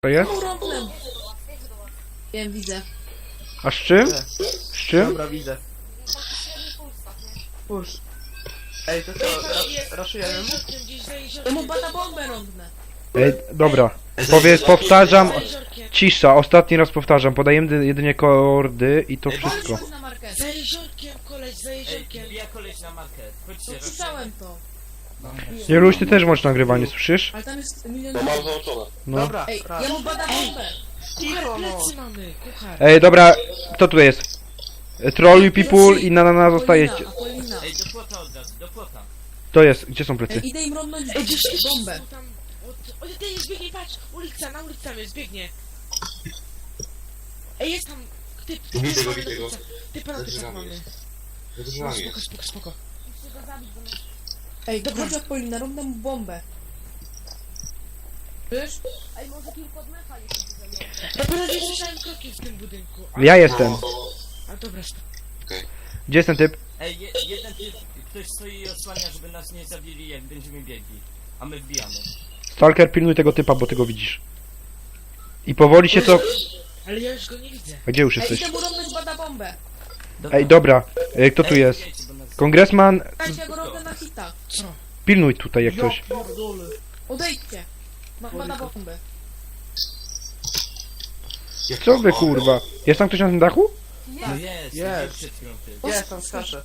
To jest? Wiem, widzę. A z czym? Z czym? Dobra, widzę. Push. Ej, to co, ra- raszujemy mu? To mu bada bombę rąbnę. Ej, dobra. Powiedz, powtarzam. Cisza, ostatni raz powtarzam. Podajemy jedynie kordy i to wszystko. Chodź na market. Za jeziorkiem, koleś, za jeziorkiem. wbija koleś na market. Chodźcie, To słyszałem to. Jeluś, ty też masz nagrywanie, słyszysz? Ale tam jest milion... To mam załączone. No. Dobra, Ej, raz. ja mu bada bombę. Cicho, no. Plecy mamy, kuchar. Ej, dobra, kto tu jest? Troll people i na na na zostaje. Apolina, Apolina. Ej, do płota od razu, do płota. To jest, gdzie są plecy? Ej, idę im rąbnąć Ej, gdzieś ty bombę. Tam, od, o, ten jest biegnie, patrz, ulica, na ulicy tam jest, biegnie. Ej, jest tam, typ, typ, Widzę go, widzę na go. na drzwiami mamy. jest. Za No, drzwiami spoko, spoko, spoko. Ej, dobra, chodź Apolina, rąbnę mu bombę. Wiesz? Ja prawie słyszałem kroki w tym budynku. A, Ja jestem. To- a dobra, stop. Gdzie jest ten typ? Ej, je, jeden typ, ktoś stoi i osłania, żeby nas nie zabili, jak będziemy biegli. A my wbijamy. Stalker, pilnuj tego typa, bo ty go widzisz. I powoli się to... Ale ja już go nie widzę. A gdzie już Ej, jesteś? idę mu rąbnąć bada bombę. Ej, dobra. Ej, kto tu Ej, jest? Kongresman, Dajcie, ja go rąbnę na hita. pilnuj tutaj jak coś. Odejdźcie. Ma, bada bombę. Jak Co wy kurwa? Jest tam ktoś na tym dachu? No jest, Jest. jest. przed chwilą ty. Jest, tam skacze.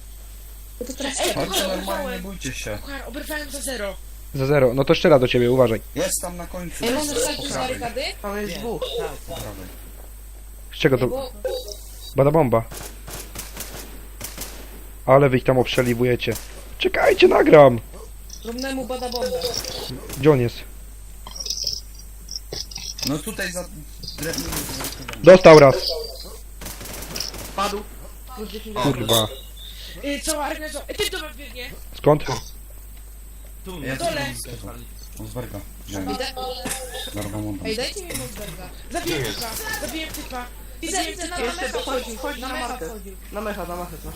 Bo to teraz... Ej, Ej, kuchar, normalnie, oberwałem. bójcie się. Kuchar, oberwałem za zero. Za zero. No to strzela do ciebie, uważaj. Jest tam na końcu. Ej, jest możesz po wstać z prawej. barykady? Tam jest Nie, dwóch. tak, Po prawej. Z czego to... bo... Bada bomba. Ale wy ich tam obszeliwujecie. Czekajcie, nagram! Rąbnę mu bada bombę. Gdzie on jest? No tutaj za drewnem. Dostał raz. Padł. Plus 10 Kurwa. Ej, cała armia zo... Ej, ty do mnie biegnie. Skąd? Tu, Ja na dole. On z berga. Wziąłem. Mu dam. Ej, dajcie mi Mosberga. Zabiję typa, zabiję typa. Widzę, widzę, na Jeszcze mecha wchodzi, wchodził. wchodzi Na na mecha markę. wchodził. Na mecha, na machę, no.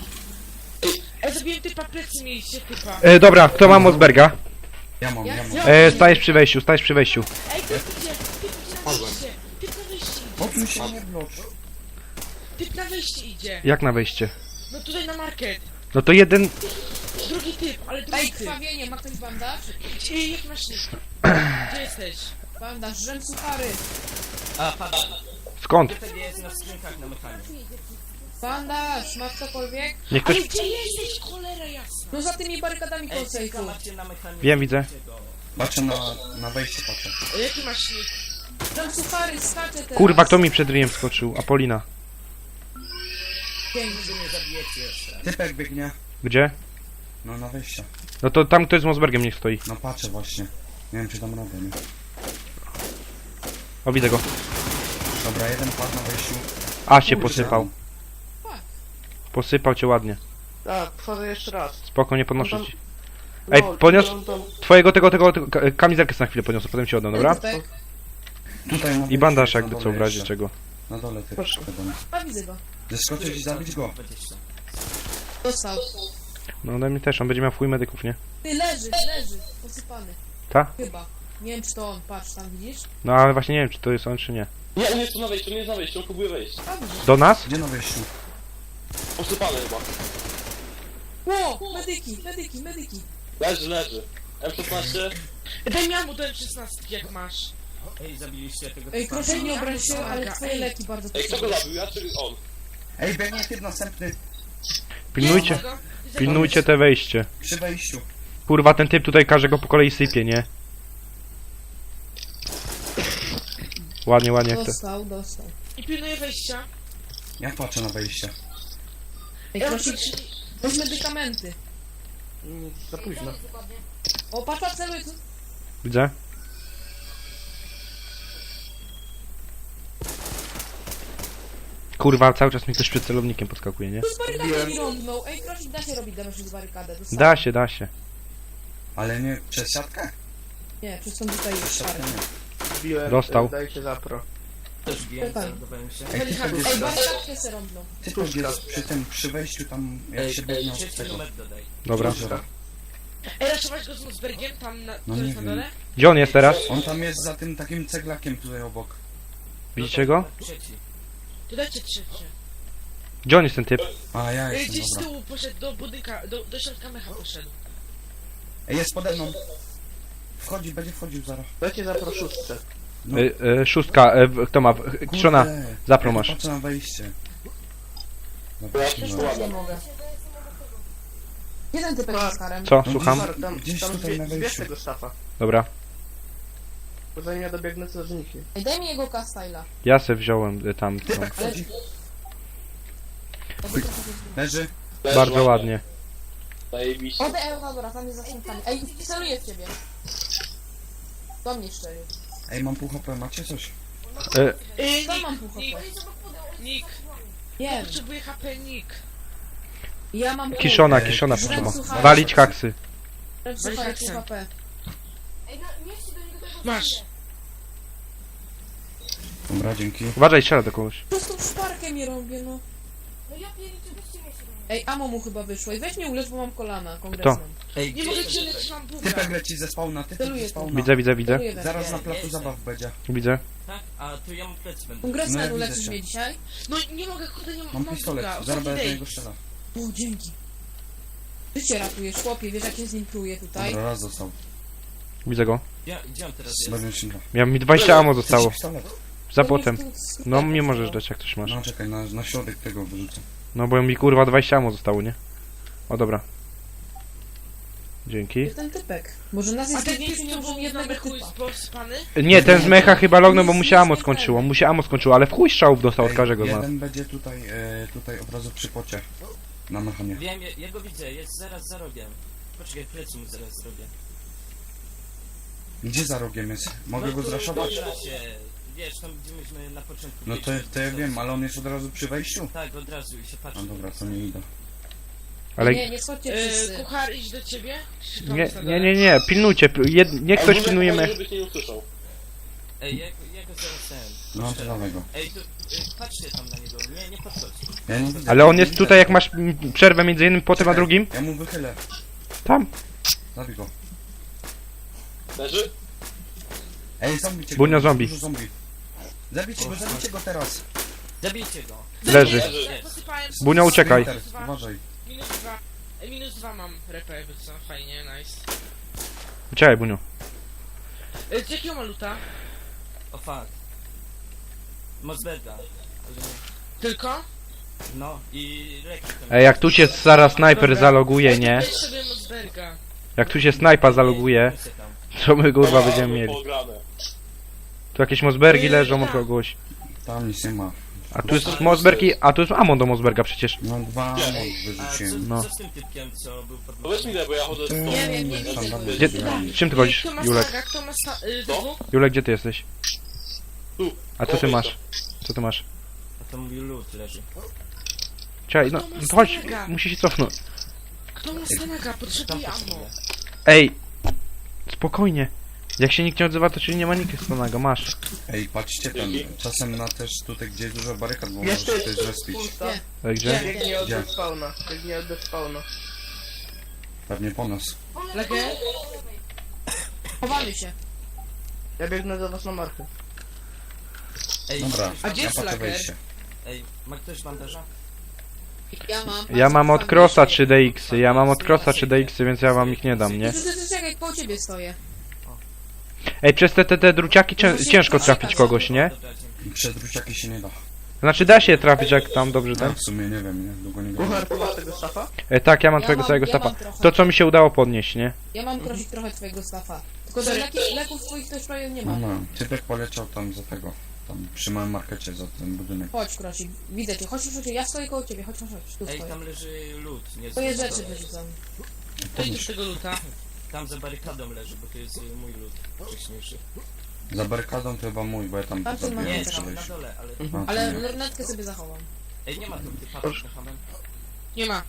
Ej, zabiję typa, plecy mieliście typa. E, dobra, kto ma Mosberga? Ja mam, ja mam. E, stajesz przy wejściu, stajesz przy wejściu. Ej, typ idzie, typ idzie na wejście. Typ na wejście idzie. Odsuń się nie blocz. Typ na wejście idzie. Jak na wejście? No tutaj na market. No to jeden... Drugi typ, ale drugi Ej, typ. krwawienie, ma ktoś bandaż? Ej, jaki masz nick? Gdzie jesteś? Bandaż, rzęd suchary. A, pada. Skąd? Tutaj jest na skrzynkach na mechaniku. Bandaż, masz cokolwiek? Niech Ale ktoś... gdzie jesteś, cholera jasna? No za tymi barykadami Ej, koło skrzynka sejfu. macie na. Wiem, widzę. Patrzę na, na wejście, patrzę. Ej, jaki masz nick? Rzęd suchary, skacze teraz. Kurwa, kto mi przed ryjem skoczył? Apolina. Dzięki. Wy nie zabijecie jeszcze. Typek biegnie. Gdzie? No na wejście. No to tam ktoś z Mosbergiem niech stoi. No patrzę właśnie. Nie wiem czy dam radę, nie? O, widzę go. Dobra, jeden padł na wejściu. A, się Kurczę. posypał. Posypał cię ładnie. Tak, wchodzę jeszcze raz. Spoko, nie podnoszę tam- ci. Ej, Lol, tam- Twojego tego, tego, tego ka- kamizelkę na chwilę podniosę, potem ci oddam, dobra? Tutaj na I bandaż jakby co w razie jeszcze. czego. Na dole typ. Proszę. wiadomo. A widzę go. Zeskoczyć i zabić go. 20. Dostał. No ode mnie też, on będzie miał fuj medyków, nie? Ty leży, leży. Posypany. Ta? Chyba. Nie wiem czy to on, patrz tam widzisz? No ale właśnie nie wiem, czy to jest on, czy nie. Nie, on jest tu na wejściu, on jest na wejściu, on próbuje wejść. Do nas? Gdzie na wejściu? Posypany chyba. Ło, medyki, medyki, medyki. Leży, leży. M16. Ej, Daj mi ammo do M16, jak masz. Ej, zabiliście tego Ej, typa. proszę nie obraź się, ale twoje leki bardzo Ej, kto go zabił, ja czy on? Ej, biegnie typ następny. Pilnujcie, pilnujcie te wejście. Przy wejściu. Kurwa, ten typ tutaj każe go po kolei sypie, nie? Ładnie, ładnie jak to. Dostał, dostał. I pilnuję wejścia. Ja patrzę na wejście. Ej, proszę, weź medykamenty. Nie, Za późno. O, patrz, patrz, celuj tu. Widzę? Kurwa, cały czas mi ktoś przed celownikiem podskakuje, nie? Tu z barykady mi rąbnął. Ej, proszę, da się robić damage z barykadę. Da się, da się. Ale nie przez siatkę? Nie, przez tą tutaj Przez jest siatkę parę. nie. Wbiłem, Dostał. y, Dajcie zapro. Też załadowałem się. Ej, typek Ej, jest, barykadkę se rąbną. typek jest przy tym, przy wejściu tam, jak Ej, się ej, od trzeci tego. numer dodaj. Dobra. Dobra. Ej, raszować go z Mosbergiem, tam na, No nie jest na wiem. dole? Gdzie on jest teraz? On tam jest za tym takim ceglakiem tutaj obok. Widzicie go? Trzeci. To dajcie trzecie. Gdzie on jest ten typ? A ja Ej, jestem, gdzieś z dobra. tyłu poszedł do budynka, do, do środka mecha poszedł. Ej, jest pode mną. Wchodzi, będzie wchodził zaraz. Dajcie za proszutce. No. Y, y, szóstka, y, w- kto ma? w- Kiszona, zapro Ja masz. Na wejście. Dobra, Ja no. też Nie mogę. Jeden typek z karem. Co? No Słucham? Tam, Gdzieś tam tutaj na zbie, zbierz wejściu. tego stafa. Dobra. Bo zanim ja dobiegnę, to zniki. Ej, daj mi jego K-Styla. Ja se wziąłem y, tam. tą. Typek wchodzi. Leży. Bardzo ładnie. Zajebiście. Ode Eldadora, tam jest. Ej, celuję w ciebie. Do mnie szczerze. Ej, mam pół HP, macie coś? Y, Ej, Tam Nick, mam pół Nick, HP. Nick. Wiem. Potrzebuję HP, Nick. Ja mam pół. Kiszona, Ej, kiszona Kiszona. potrzeba. Słuchaj. Walić haksy. Słuchaj, pół HP. Masz. Dobra, dzięki. Uważaj, strzela do kogoś. Po prostu szparkę mi robię, no. Ej, amo mu chyba wyszło. I weź mnie ulecz, bo mam kolana kongresem. Ej, Nie mogę jest cię ten lecieć, mam buga. Typek leci ze spawna, typek Celuję ze spawna. Widzę, widzę, widzę. Celuję we Zaraz mnie. na placu zabaw będzie. Widzę. Tak? A tu ja mu plecy będę. No, ja widzę cię. mnie dzisiaj? No nie mogę, kurde, nie Mam mam pistolet, buga. zaraz będę do Ostatni niego day. strzelał. O, dzięki. Życie ratujesz, chłopie, wiesz jak się z nim czuję tutaj? Dobra, raz został. Widzę go. Gdzie, gdzie on teraz jest? Będę się Miałem mi 20 ammo zostało. pistolet. Za potem. No mnie możesz zostało. dać jak ktoś masz. No czekaj, na, na środek tego wyrzucę. No bo mi kurwa 20 ammo zostało, nie? O dobra. Dzięki. Ten typek. Może nas A jest ten co możemy był jednego mechu typa. jest pospany? Nie, ten z mecha chyba lognął, bo mu się ammo skończyło. Mu się ammo skończyło, ale w chuj strzałów dostał od każdego z nas. jeden będzie tutaj, e, tutaj od razu przy pocie. Na mechanie. Wiem, ja, ja go widzę, jest zaraz za rogiem. Poczekaj, plecy mu zaraz zrobię. Gdzie za rogiem jest? Mogę No go tu, zraszować? się, wiesz, tam gdzie myśmy na początku No to, to ja wiem, ale on jest od razu przy wejściu? Tak, od razu i się patrzy. No dobra, to nie idę. Ale Nie, nie schodźcie Yy, wszyscy. kuchar, idź do ciebie? Nie, nie, nie, nie, pilnujcie. pil- Jed, niech ktoś pilnuje mech. żebyś nie usłyszał. Ej, ja, ja go zaraz ten. No to dawaj go. Ej, tu, y, patrzcie tam na niego, nie, nie podchodź. Ja nie. Ale on jest tutaj, jak masz mm, przerwę między jednym potem a drugim. Ja mu wychylę. Tam. Zabij go. Leży? Ej, zombie cię Bunio zombie. Dużo zombie. Zabijcie go, zabijcie go teraz. Zabijcie go. Leży. Leży. Ja posypałem... Bunio, uciekaj. Sprinter, uważaj. Minus dwa. E, Minus dwa mam repę, jakby co, fajnie, nice. Uciekaj, Bunio. E, Z jakiego maluta? O fuck. Nie. Tylko? No i leki tam. Ej, jak tu się zaraz snajper zaloguje, nie? Weź sobie Mosberga. Jak tu się snajpa zaloguje, tam. to my kurwa będziemy mieli. pograne. Tu jakieś Mosbergi leżą od kogoś. Tam nic nie ma. A tu jest Mosbergi, a tu jest ammo do Mosberga przecież. No dwa mod A co, wyrzuciłem. No. co z tym typkiem, co był pod weź mi bo ja chodzę z Nie tą... Nie wiem, nie drzwiami. czym ty chodzisz, Kto ma Julek? kto ma. Y? Julek, gdzie ty jesteś? Tu. A co ty masz? Co ty masz? A to mój lód leży. Czekaj, no, no to chodź, musi się cofnąć. Kto ma snaga? Tam Potrzebuję ammo. potrzebuję. Ej, spokojnie. Jak się nikt nie odzywa, to czyli nie ma nikt stonego, masz. Ej, patrzcie tam. Czasem na też tutaj, gdzie jest dużo barykad, bo Jest możesz ty, tutaj zrespić. Pulsa. Nie. Ej, gdzie? Biegnie od Gdzie? spawna. Biegnie od spawna. Pewnie po nas. Legę? Chowamy się. Ja biegnę do was na markę. Ej, Dobra, A gdzie ja jest patrzę laker? wejście. Ej, ma ktoś bandaża? Ja mam. Ja mam od Crossa 3DX, -y. ja mam od Crossa 3DX, -y, więc ja wam ich nie dam, nie? Ty, ty, Czekaj, koło ciebie stoję. Ej, przez te, te, te druciaki cię, ciężko trafić kogoś, nie? Się nie da. Znaczy da się trafić jak tam dobrze No, ten. w sumie nie wiem, nie? Długo nie grałem. Masz tego stafa? E, tak, ja mam Ja twojego mam- całego ja stapa. mam trochę. To co mi się udało podnieść, nie? Ja mam krosik trochę twojego stafa. Tylko, że leki, leków twoich też prawie nie No, ma. no. Typek poleciał tam za tego. Tam przy małym markecie za ten budynek. Chodź, krosik. Widzę cię. Chodź, chodź. Ja stoję koło ciebie. Chodź, chodź, chodź. Tu Ej, stoję. tam leży lód. Nie Twoje rzeczy wyrzucam. Wejdź do tego luta. Tam za barykadą leży, bo to jest y, mój lód wcześniejszy. Za barykadą to chyba mój, bo ja tam zabiłem Nie, przy tam na wejściu. dole, ale... A, to Ale nie. lornetkę sobie zachowam. Ej, nie ma tu typa pod hamem. Nie ma.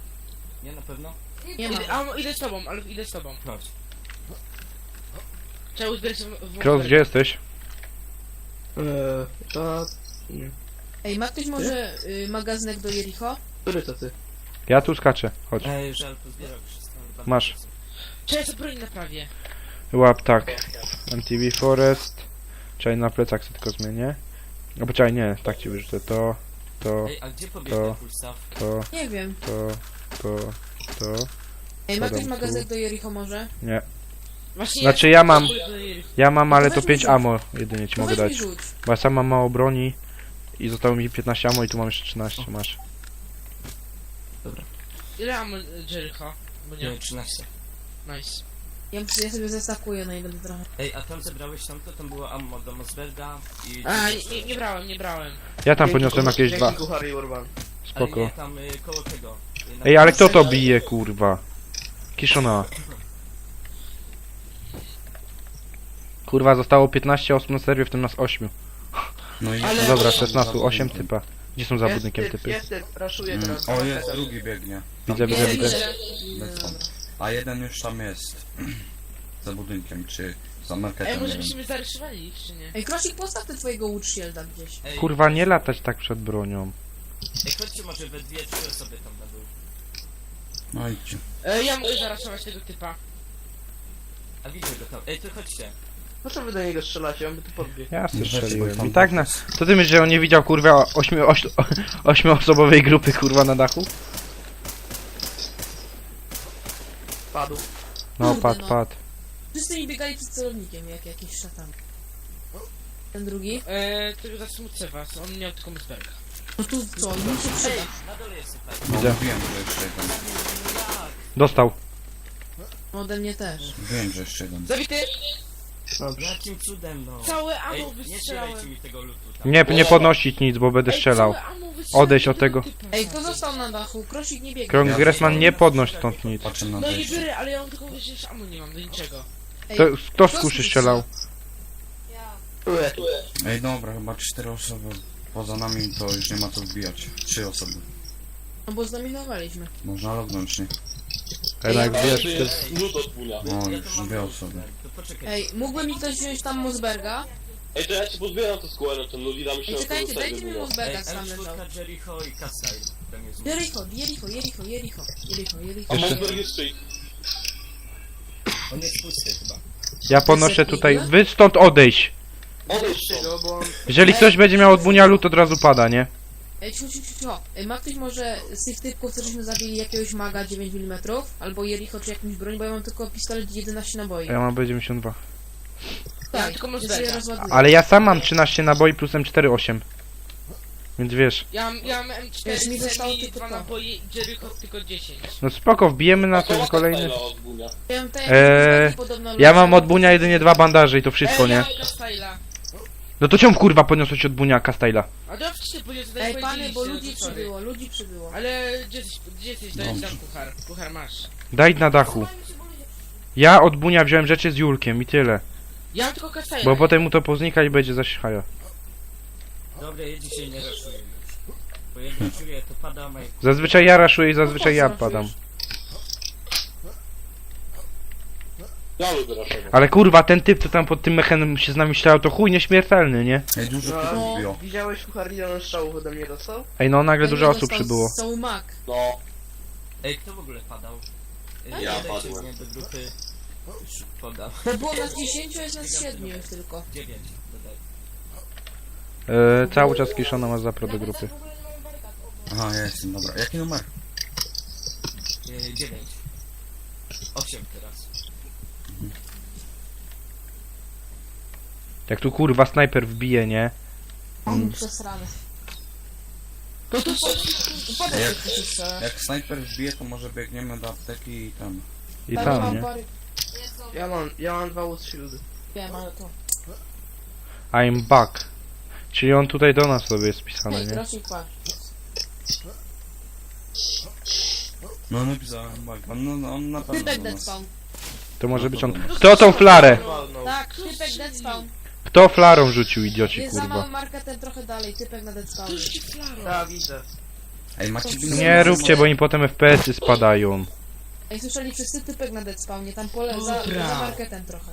Nie, na pewno? Nie ma. A, idę z tobą, ale idę z tobą. Chodź. Trzeba uzbierać w, Cross, gdzie jesteś? Eee, to... Ej, ma ktoś może y, magazynek do Jericho? Który to ty? Ja tu skaczę, chodź. Ej, żal, pozbierał wszystko. ale bardzo Masz. Sobie broń naprawię. Łap tak. MTV Forest. Czekaj, na plecach sobie tylko zmienię. No poczekaj, nie, tak ci wyrzucę. To, to, Ej, a gdzie pobiegł Fulstaff? to, Nie wiem. to, to, to. Ej, ma ktoś tu. magazyn do Jericho może? Nie. Właśnie Znaczy ja mam, ja... mam, ale To to weź 5 mi rzuć. ammo jedynie ci To mogę weź mi dać. rzuć. Bo ja sam mam mało broni i zostało mi 15 ammo i tu mam jeszcze 13, masz. Ile mam e, Jericho? Bo nie. Nie, 13. Nice. Ja, ja sobie zestakuję, no i będę trochę... Ej, a tam zebrałeś tamto? Tam było ammo do Mosberga i... A, nie, nie, brałem, nie brałem. Ja tam kuchar- jakieś dwa. Kuchar i Urban. Ale Spoko. nie, tam y, koło tego. Y, na- Ej, ale kto to bije, kurwa? Kiszona. Kurwa, zostało 15 osób na serwie, w tym nas 8. No i Ale- No dobra, Za 16, 8 budynkiem. typa. Gdzie są za Jest budynkiem typ, typy? Jest typ, raszuję Mm. teraz. O, jest, drugi biegnie. Widzę, widzę, widzę. Lecą. A jeden już tam jest. Za budynkiem, czy za Ej, marketem, nie może byśmy zarysowali ich, czy nie? Ej, Krosik, postaw ty twojego Woodshielda gdzieś. Ej, Kurwa, nie latać tak przed bronią. Ej, chodźcie może we dwie, trzy osoby tam na dół. No idźcie. E, ja mogę zarasować tego typa. A widzę go tam. Ej, to chodźcie. Po co wy do niego strzelacie? On by tu podbiegł. Ja bo strzeliłem. tam I tak na... To ty myślisz, że on nie widział, kurwa, 8, 8, 8-osobowej grupy, kurwa, na dachu? Padł. No, Kurde, pad, no. pad. Wszyscy mi biegali przed celownikiem, jak jakiś szatan. Ten drugi? E, tego zasmucę was, on miał tylko Mosberga. No tu co, mi się przyda. Na dole jest. No, Widzę. wiem, że jeszcze jeden. Dostał. No ode mnie też. Wiem, że jeszcze jeden. Zabity! Jakim cudem, no. Całe Ej, ammo nie wystrzelałem. mi tego lutu tam. Nie, nie podnosić nic, bo będę Ej, strzelał. całe ammo wystrzelałem Odejdź od tego. Ej, kto został na dachu? Krosik nie biegnie. Kongressman, nie podnoś stąd nic. Patrzę na No nie wejście. biorę, ale ja mam tylko wiesz, że ammo nie mam do niczego. Ej, To, kto z kuszy strzela? strzelał? Ej, dobra, chyba cztery osoby. Poza nami to już nie ma co wbijać. Trzy osoby. No bo zdominowaliśmy. Można lognąć, nie? Jednak Ale wiesz, to jest lód. No, już dwie osoby. To poczekaj. Ej, mógłby mi ktoś wziąć tam Mosberga? Ej, to ja ci pozbieram to skłonę, ten lód i damy się Ej, czekajcie, dajcie mi. Ej, Mosberga, tam M4, leżał. Jericho i. Tam jest Jericho, Jericho, Jericho, Jericho, Jericho, Jericho. A Mosberg jest czyj? On jest pusty chyba. Ja ponoszę tutaj... Wy stąd odejść! Jeżeli ktoś będzie miał od bunia lód, od razu pada, nie? Ej, ciu, ciu, ciu, ciu. Ej, ma ktoś może z tych typków, co żeśmy zabili jakiegoś maga 9 mm? Albo Jericho, czy jakąś broń, bo ja mam tylko pistolet 11 naboi. Ja mam B92. Ja Tak, tylko ja Mosberga. sobie rozładuję. Ale ja sam mam 13 naboi plus M4 8. Więc wiesz, Ja mam, ja mam M4 Wiesz, mi zostało semi, tylko dwa to. naboje i Jericho tylko 10. no spoko, wbijemy na to ten kolejny. Ja mam Eee, podobno Ja mam od bunia jedynie dwa bandaże i to wszystko, Ej, ja nie? mam Kastyla. No to czemu kurwa podniosłeś od buniaka Styla? A to wcześniej powiedział, co Ej, tutaj pany, bo ludzi przybyło, ludzi przybyło. Ale gdzie jesteś, gdzie jesteś, daj tam kuchar, kuchar masz. Daj na dachu. Ja od bunia wziąłem rzeczy z Julkiem i tyle. Ja mam tylko Kastyla. Bo potem mu to poznika i będzie zaś haja. Dobra, ja dzisiaj nie raszuję już. Bo jak raszuję, to pada maj... Zazwyczaj ja raszuję i zazwyczaj ja No co padam. Ja lubię raszować. Ale kurwa, ten typ, co tam pod tym mechanem się z nami strzelał, to chuj nieśmiertelny, nie? Ej, dużo No. typów wbiło. Widziałeś Kuchar ile strzałów ode mnie dostał? Ej, no nagle dużo nie osób przybyło. Są mak. No, Ej, kto w ogóle padał? Ej, Ja dajcie padłem. mnie do grupy. Już podam. Bo było nas 10, a jest nas 7 już tylko. 9, dodaj. E, cały czas Kiszona ma zapro do grupy. Aha, ja jestem, dobra. Jaki numer? E, 9. 8 teraz. Jak tu kurwa snajper wbije, nie? On przesrany. To tu Jak-. Jak snajper wbije, to może biegniemy do apteki i tam. I tam, nie? Ja mam, ja mam dwa shieldy. Wiem, ale to... I'm back. Czyli on tutaj do nas sobie jest pisany, nie? No napisałem, bak. On, no, on na pewno Typek do nas. To może być on. Kto tą flarę? Tak, typek dead spawn. Kto flarą rzucił, idioci, Jest za kurwa? małym marketem trochę dalej, typek na. Ja widzę. Ej, macie Nie róbcie, bo im potem FPS-y spadają. Ej, słyszeli wszyscy typek na dead spawnie, tam pole za, Dobra. za marketem trochę.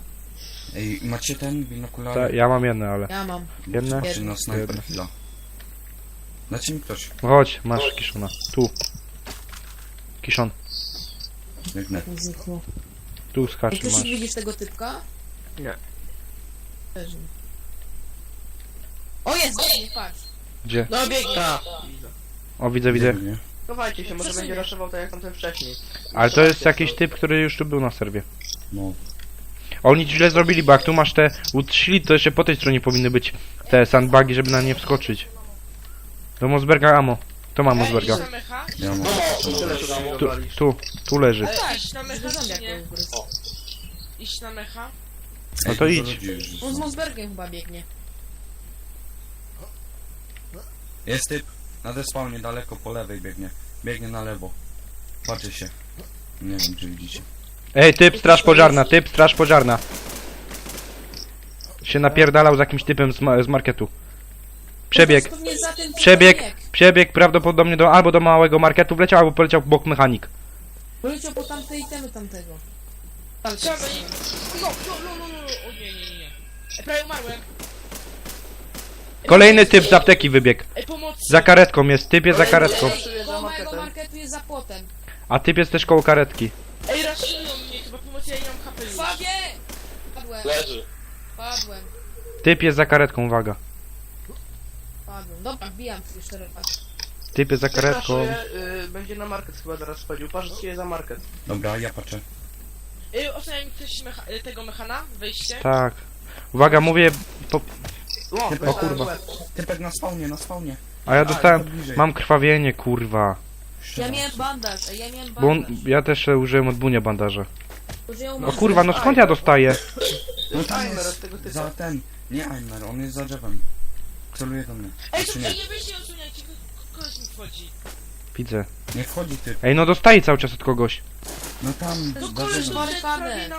Ej, macie ten binokular? Ta, ja mam jedne, ale. Ja mam. Jedne? Patrzcie na chwila. Dajcie mi ktoś. Chodź, masz Kiszona. Tu. Kiszon, Biegnę. Tu Ej, skacz, Krosik, masz. widzisz tego typka? Nie. Też nie. O jest, biegnie, patrz. Gdzie? No biegnie! Ta. O, widzę, widzę. Nie? Chowajcie się, może będzie raszował tak jak tamten wcześniej. Ale to jest jakiś typ, który już tu był na serwie. No. Oni źle zrobili, bo jak tu masz te utrzili, to jeszcze po tej stronie powinny być te sandbagi, żeby na nie wskoczyć. Do Mosberga ammo. To ma Mosberga. mecha? Ja mam. Tyle tu Tu, tu, tu leży. Ej, iść na mecha czy nie? Iść na mecha? No to idź. On z. Mosbergiem chyba biegnie. Jest typ. Na despawnie daleko po lewej biegnie. Biegnie na lewo. Patrzcie się. Nie wiem czy widzicie. Ej, typ, straż pożarna, typ, straż pożarna. Się napierdalał z jakimś typem z, ma z marketu. Przebieg, Pewnie za tym przebieg, bieg. przebieg prawdopodobnie do albo do małego marketu wleciał, albo poleciał w bok mechanik. Poleciał po tamtej itemy tamtego. Tak, Trzeba będzie... No, no, no, no, no, o nie, nie, nie. Ej, prawie umarłem. Ej, Kolejny typ z apteki wybiegł. Ej, pomocy. Za karetką jest, typ jest za karetką. Koło mojego marketu jest za płotem. A typ jest też koło karetki. Ej, raszują mnie, chyba pomocy, ja nie mam HP już. Padłem, Leży. padłem, Typ jest za karetką, uwaga. padłem. Dobra, wbijam jeszcze raz. Typ jest za karetką. Y, będzie na market chyba teraz wchodził. Patrzcie za market. Dobra, ja patrzę. Ej, oceniam ktoś mecha y, tego mechana? Wejście? Tak. Uwaga, mówię, po... O, O kurwa. Typek na spawnie, na spawnie. a ja dostałem, to bliżej. mam krwawienie, kurwa. Ja miałem bandaż, ej, ja miałem Bo on, bandaż. ja też e, użyłem od bunia bandaża. Użyję No kurwa, no skąd ja dostaję? To jest tam timer jest tego typa. Za ten. Nie Aimer, on jest za drzewem. Celuje do mnie. Ej, to Czy nie, nie? nie weźcie, osłaniajcie, ko- kogoś mi wchodzi. Widzę. Nie wchodzi typ. Ej, no dostaję cały czas od kogoś. No tam, No na osłaniacie.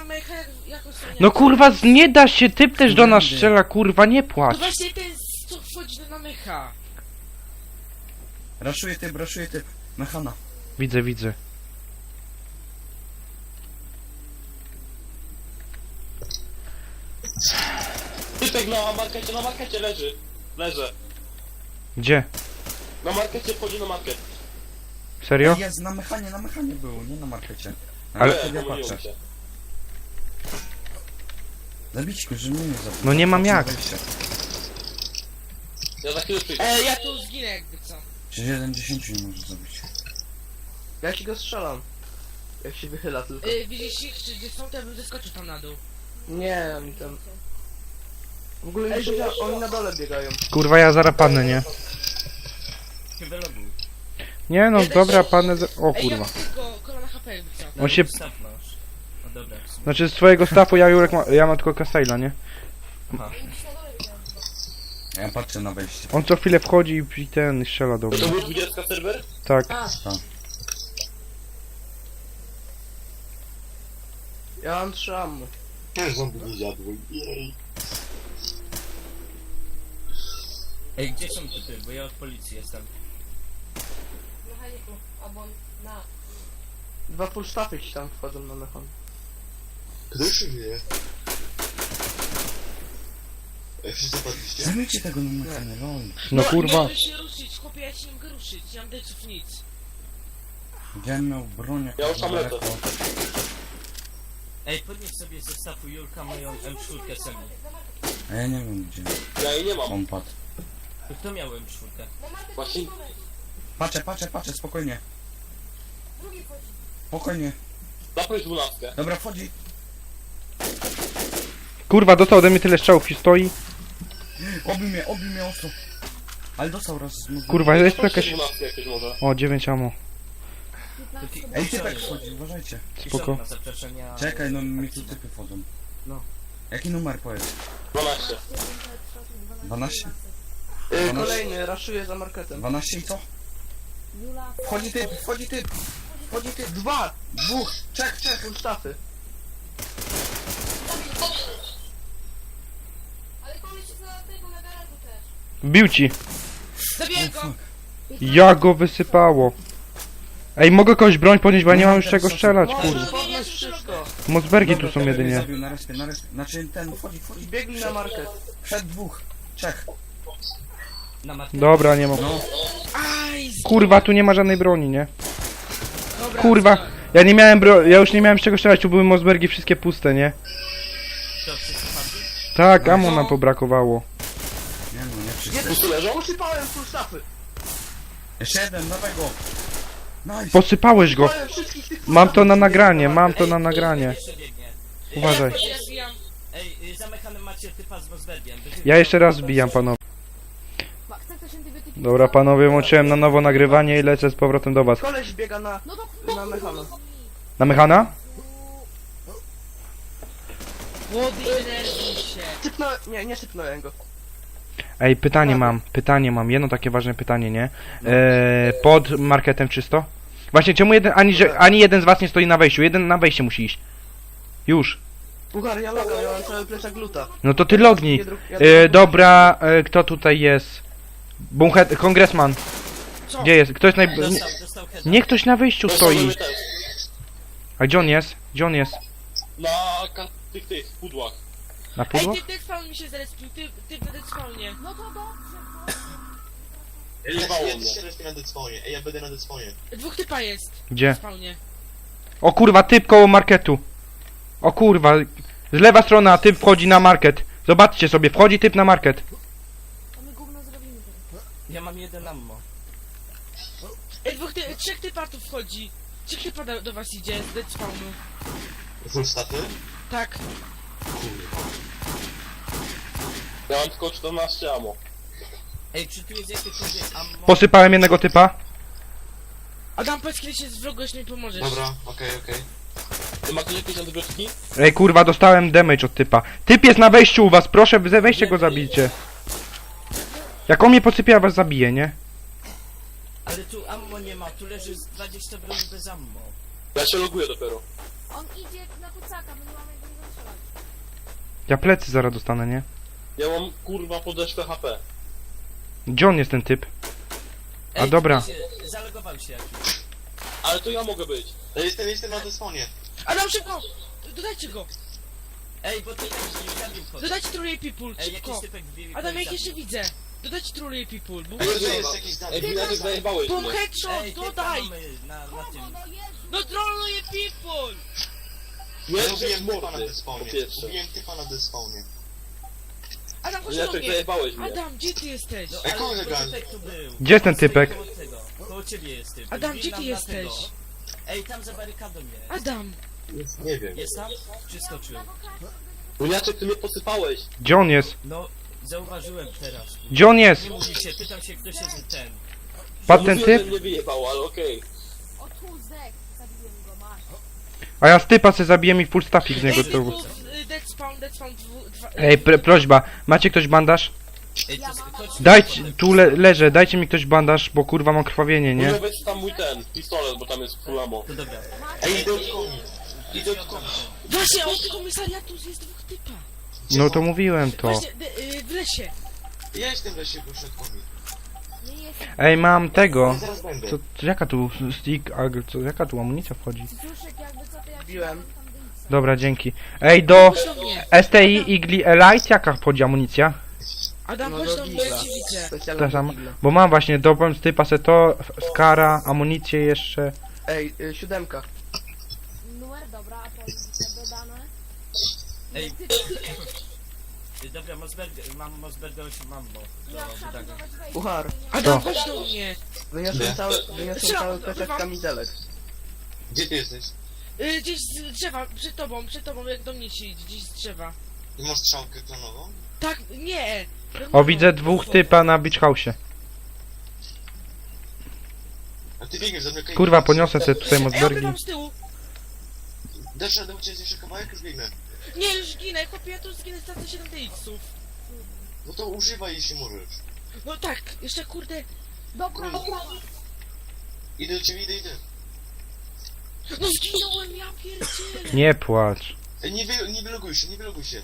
No kurwa, z- nie da się, typ też do nas strzela, kurwa, nie No płacz. właśnie ten, co wchodzi na mecha. Raszuje typ, raszuje typ. Mechana. Widzę, widzę. Typek na markecie, na markecie leży. Leży. Gdzie? Na markecie wchodzi na market. Serio? Jest, na mechanie, na mechanie był, nie na markecie. Na Ale- markecie ja patrzę. Zabić go, że mnie nie zabił. No nie mam jak. Ja za chwilę przyjdę. Ej, ja tu zginę jakby co. Przecież jeden dziesięciu nie może zabić. Ja ci go strzelam. Jak się wychyla tylko. Ej, widzisz ich, czy gdzie są, to ja bym zeskoczył tam na dół. Nie, oni tam... W ogóle nie oni na dole biegają. Kurwa, ja zaraz padnę, nie? Wyloguj. Nie no, Jeden dobra, za... o Ej, kurwa. mam tylko kolana HP co. On się- Staw masz. No dobra, w sumie. Znaczy z twojego stafu ja Jurek ma... ja mam tylko Kasaila, nie? Aha. Ja patrzę na wejście. On co chwilę wchodzi i ten strzela do To mnie. był 20 serwer? Tak. A, Ja mam trzy ammo. Nie, zombie nie zjadły. Jej. Ej, gdzie są typy? Bo ja od policji jestem. Albo na... Dwa full staffy ci tam wchodzą na mechon. Kto się wie? Jak się zapadliście? Zabijcie tego na mechanie, lol. No kurwa. Nie mogę się ruszyć, chłopie, ja się nie mogę ruszyć, nie mam deców nic. Gdybym miał broń Ja jakąś już tam lecę. Ej, podnieś sobie ze stafu Julka moją M4 semi. A ja nie wiem gdzie. Ja jej nie mam. On padł. Kto miał M4? Właśnie Patrzę, patrzę, patrzę, spokojnie. Spokojnie. zaproś 12. Dobra, wchodzi. Kurwa, dostał ode mnie tyle strzałów i stoi. Obił mnie, obił mnie ostro. Ale dostał raz z mózgu. Kurwa, jest tu jakaś... 12 jakieś może. O, 9 ammo. To ci- Ej, typek wchodzi, uważajcie. Spoko. Czekaj, no mi tu typy wchodzą. No. Jaki numer powiedz? 12. 12? Yy, Dwanaście. kolejny, raszuję za marketem. 12 i co? Wchodzi typ, wchodzi typ. Wchodzi typ. Dwa! Dwóch, trzech, trzech. Full staffy. Wbił ci. Zabiję go! Ja go wysypało. Ej, mogę kogoś broń podnieść, bo ja nie mam już czego strzelać, kurwa. Możesz podnieść wszystko. Mosbergi tu są mnie jedynie. Zabił na respie, na respie. Znaczy ten, wchodzi, wchodzi. Biegnij na market. Przed dwóch, trzech. Na matkę. Dobra, nie mam. No. Kurwa, tu nie ma żadnej broni, nie? Kurwa, ja nie miałem bro... ja już nie miałem z czego strzelać, tu były Mosbergi wszystkie puste, nie? To wszyscy padli? Tak, ammo nam pobrakowało. nie no, nie wszystko. Wszyscy leżą? Posypałem full stafy. Jeszcze jeden, dawaj go. Nice. Posypałeś go. Posypałem wszystkich tych Mam to na nagranie, mam to na nagranie. Jeszcze biegnie. Uważaj. Ja. Ej, y, macie typa z Mosbergiem. Ja jeszcze raz wbijam panowie. Antybiotyki? Dobra panowie, włączyłem na nowo nagrywanie i lecę z powrotem do was. Koleś biega na... No to Na mechana. Na mechana? Młody energii się. Sypnąłem... Nie, nie sypnąłem go. Ej, pytanie mam, pytanie mam, jedno takie ważne pytanie, nie? Eee, pod marketem czysto? Właśnie, czemu jeden, ani, że, ani jeden z was nie stoi na wejściu? Jeden na wejście musi iść. Już. Puchar, ja logam, ja mam cały plecak gluta. No to ty lognij. E, dobra, e, kto tutaj jest? Bunchet, kongresman. Co? Gdzie jest? Kto jest naj... Dostał, dostał heada. Niech ktoś na wyjściu stoi. Dostałem też. A gdzie on jest? Gdzie on jest? Na ka- tych, tych pudłach. Na Ej, pudło? typ dead spawn mi się typ na dead spawnie. No to dobrze. Jebało Ja mnie. też się respię na deadspawnie. Ej, ja będę na deadspawnie. Dwóch typa jest Gdzie? spawnie. O kurwa, typ koło marketu. O kurwa. Z lewa strona, typ wchodzi na market. Zobaczcie sobie, wchodzi typ na market. To my gówno zrobimy teraz. Ja mam jeden ammo. Ej, dwóch ty, trzech typa tu wchodzi. Trzech typa do, do was idzie z dead spawnu. Full staty? Tak. Ja mam tylko 14 amo. Ej, czy tu jest jakiekolwiek ammo? Posypałem jednego typa. Adam, powiedz kiedy się zwrogłeś, mi pomożesz. Dobra, okej, okej. Ty ma ktoś jakieś antybiotyki? Ej kurwa, dostałem damage od typa. Typ jest na wejściu u was, proszę, ze wejście go zabijcie. Jak on mnie posypie, ja was zabiję, nie? Ale tu ammo nie ma, tu leży z 20 broni bez ammo. Ja się loguję dopiero. On idzie na kucaka, my nie mamy jak do niego strzelać. Ja plecy zaraz dostanę, nie? Ja mam kurwa podeszwę HP. Gdzie on jest ten typ? A Ej, dobra. się- Zalogował się jakiś. Ale to ja mogę być. Ja jestem, jestem na deadspawnie. Adam, szybko! Dodajcie go! Ej, bo ty jakiś zabił. Dodajcie truly people, Ej, szybko! jakiś typek Adam, kogoś jak jeszcze widzę! Dodajcie truly people, bo... Ej, to jest jakiś Ej, zajebałeś Bum mnie. headshot, dodaj! mamy na, na tym. No. No trolluję people! Nie, Ja że ubiłem typa na mordy. Po deadspawnie. pierwsze. Ubiłem typa na deadspawnie. Adam, chodź do Binatek mnie! zajebałeś mnie. Adam, gdzie ty jesteś? No, Ej, ale kolega. tu był. Gdzie jest ten typek? Koło, tego. koło ciebie jest typ. Adam, gdzie nam ty na jesteś? tego. Ej, tam za barykadą jest. Adam! Nie wiem. Jest tam? Czy skoczył? Buniaczek, ty mnie posypałeś. Gdzie on jest? No, zauważyłem teraz. Gdzie on jest? Nie mówicie, pytam się, ktoś jest ten. Mówiłem, typ? że mnie wyjebało, ale okej. O tu zdech. Zabiłem go, masz. A ja z typa se zabiję i full staffik z niego Ej, to... typów, dead spawn, dead spawn, dwu, dwa... Ej, pr prośba, macie ktoś bandaż? Ej, to, chodź, Dajcie, tu le leżę, dajcie mi ktoś bandaż, bo kurwa mam krwawienie, nie? Może być tam mój ten, pistolet, bo tam jest full ammo. Dobra. Ej, idę od. Idę od. Właśnie, od komisariatu jest dwóch typa! No to mówiłem to. Właśnie, de, y, w lesie! Ja jestem w lesie. Nie jest. Ej, mam tego. Ja zaraz będę. Co, co, jaka tu stick, co, jaka tu amunicja wchodzi? Jakby co to dyńce. Dobra, dzięki. Ej, do mnie! STI Igli Elite jaka wchodzi amunicja? Adam, No mnie, ja widzę! Gigla. Bo mam właśnie, dopowiem z typa se to, skara, amunicję jeszcze. Ej, y, siódemka. Numer, dobra, a to dodane. Ej. Dobra, Mosberger, mam Mosberga 8 mambo. ja Do wejście. Puchar. Adam, Co? chodź do mnie! Wyniosłem Nie. cały, wyniosłem Szra- cały wywam. kamizelek. Gdzie ty jesteś? Y, gdzieś z drzewa, przed tobą, przed tobą, jak do mnie się idzie, gdzieś z drzewa. Ty masz strzałkę klanową? Tak, nie! O, widzę dwóch typa na beach house. A ty biegniesz za mną okej. Kurwa, poniosę te tutaj Ej, Mosbergi. obrywam z tyłu! Dasz radę uciec jeszcze kawałek? Już biegnę. Nie, już ginę, chłopie, ja tu zginę stracę 7 TX-ów. No to używaj jeśli możesz. No tak, jeszcze kurde... Dobra, dobra. Idę do ciebie, idę, idę. No zginąłem, ja pierdzielę! Nie płacz. Ej, nie, wy, nie wyloguj się, nie wyloguj się.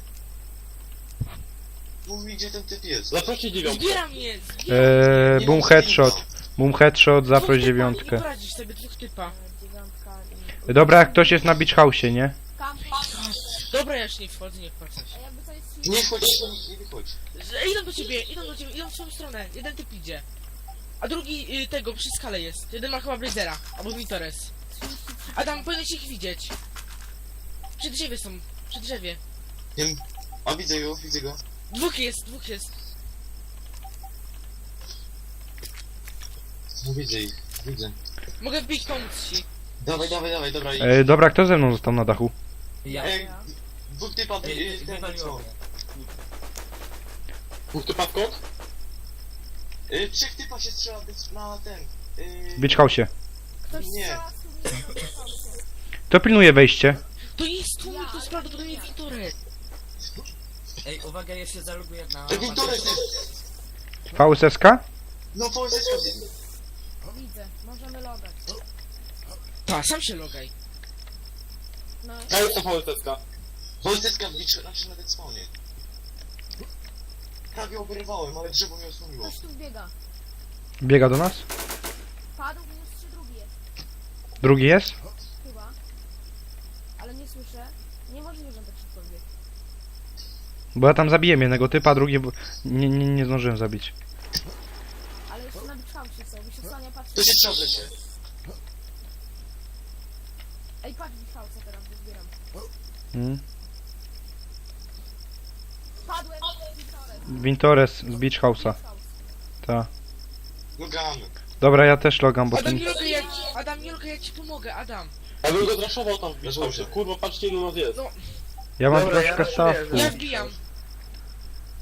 Mów mi, gdzie ten typ jest. Zaproście dziewiątkę. Zbiera mnie, zbiera Eee, boom headshot. Boom headshot, Dwóch zaproś typa, Nie dziewiątkę. poradzisz sobie, dwóch typa. Dziewiątka i... Dobra, jak ktoś jest na beach house, nie? Kampi. Dobra, ja już nie wchodzę, nie wchodzę. A jakby co jest... Nie wchodź, nie, nie wychodź. Z- Idą do ciebie, idą do ciebie, idą w swoją stronę. Jeden typ idzie. A drugi y, tego, przy skale jest. Jeden ma chyba Blazera, albo Vitores. Adam, powinieneś ich widzieć. Przy drzewie są, przy drzewie. Wiem. A widzę go, widzę go. Dwóch jest, dwóch jest. No widzę ich, widzę. Mogę wbić, pomóc ci. Dawaj, dawaj, dawaj, dobra. idź. E, dobra, kto ze mną został na dachu? Ja. Ej, dwóch typa, Ej, y, ten, wywaliło mnie. Dwóch typa w kot? Y, Trzech typa się strzela bez- na ten. y, Beach. Ktoś Nie. strzela z. Kto pilnuje wejście? To jest tłumik, to jest prawdopodobnie Wiktorek. Ej, uwaga, ja się zaloguję na... To Wiktorek jest! VSSK? No to jest Widzę, możemy logać. Ta, sam się logaj. No, To jest to VSS-ka. Wojteska w biczy, znaczy nawet spawnie. Prawie oberwałem, ale drzewo mnie osłoniło. ktoś tu wbiega. Biega do nas? Padł, minus 3 drugi jest, Drugi jest? chyba. Ale nie słyszę. Niemożliwe, że on tak szybko wbiegł. Bo ja tam zabiłem jednego typa, drugi... w- Nie, nie, nie zdążyłem zabić. Ale jeszcze na bikszałcie są, wyświetlania patrzy. To się strzał w lesie. Ej, patrz bikszałce teraz, bo zbieram. Mm. Padłem, bikszałce. Wintores z Beach House'a. Ta. Logamy. Dobra, ja też logam, bo Adam, ten... nie logaj, ja ci, Adam, nie logaj, ja ci pomogę, Adam. Ja bym go zraszował tam w biszkaucie. się. Kurwa, patrzcie ilu nas jest. Ja mam Dobra, ja troszkę raszuję, stawu. Ja wbijam.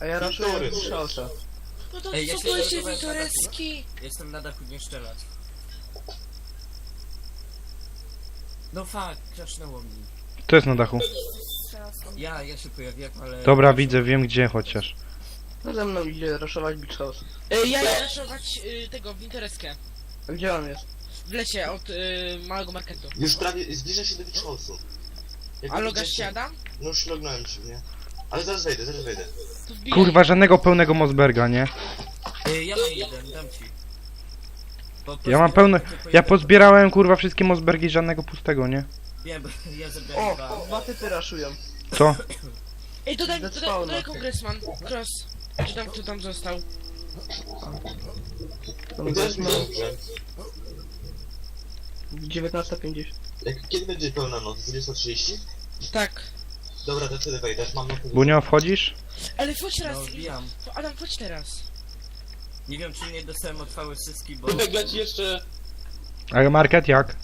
A ja raszuję Wiktory. Bikszałta. No to Ej, ja co się to jest zalogowałem na dachu. Wiktoreski? Jestem na dachu, nie strzelać. No fuck, krasznęło mi. Kto jest na dachu? Ja, ja się pojawiłem, ale... Dobra, widzę, wiem gdzie chociaż. No ze mną idzie raszować Bikszałt. Y, ja idę raszować y, tego, Wintereskę. A gdzie on jest? W lesie od y, małego marketu. Już prawie zbliża się do Beach House'u. Jak A logasz widzicie- się, Adam? No już lognąłem się, nie? Ale zaraz wejdę, zaraz wejdę. To wbijaj. Kurwa, żadnego pełnego Mosberga, nie? Ej, ja mam jeden, dam ci. Bo Ja mam pełne... Ja pozbierałem, kurwa, wszystkie Mosbergi, żadnego pustego, nie? Wiem, ja zebrałem O, dwa. dwa typy raszują. Co? Ej, dodaj, dodaj, dodaj kongresman. Cross. Czy tam kto tam został? No to jest dobrze. 19.50. Jak, kiedy będzie pełna noc? 20.30? Tak. Dobra, to wtedy wejdę, mam na pół. Bunio, wchodzisz? Ale chodź teraz. No, wbijam. Adam, chodź teraz. Nie wiem, czy nie dostałem od VSS-ki, bo... Tutaj leci jeszcze... A market jak?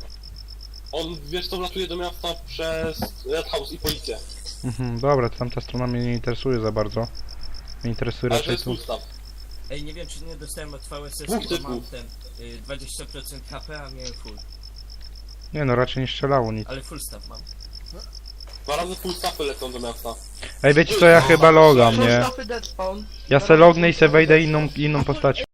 On, wiesz co, wlatuje do miasta przez Red House i policję. Mhm, dobra, to tamta strona mnie nie interesuje za bardzo. Mnie interesuje Ale to raczej jest tu. Ej, nie wiem, czy nie dostałem od Dwóch bo typów. mam ten... Y, 20% HP, a miałem full. Nie no, raczej nie strzelało nic. Ale full staff mam. Dwa razy full staffy lecą do miasta. Ej, wiecie co, ja chyba logam, nie? Ja se lognę i se wejdę inną, inną postać.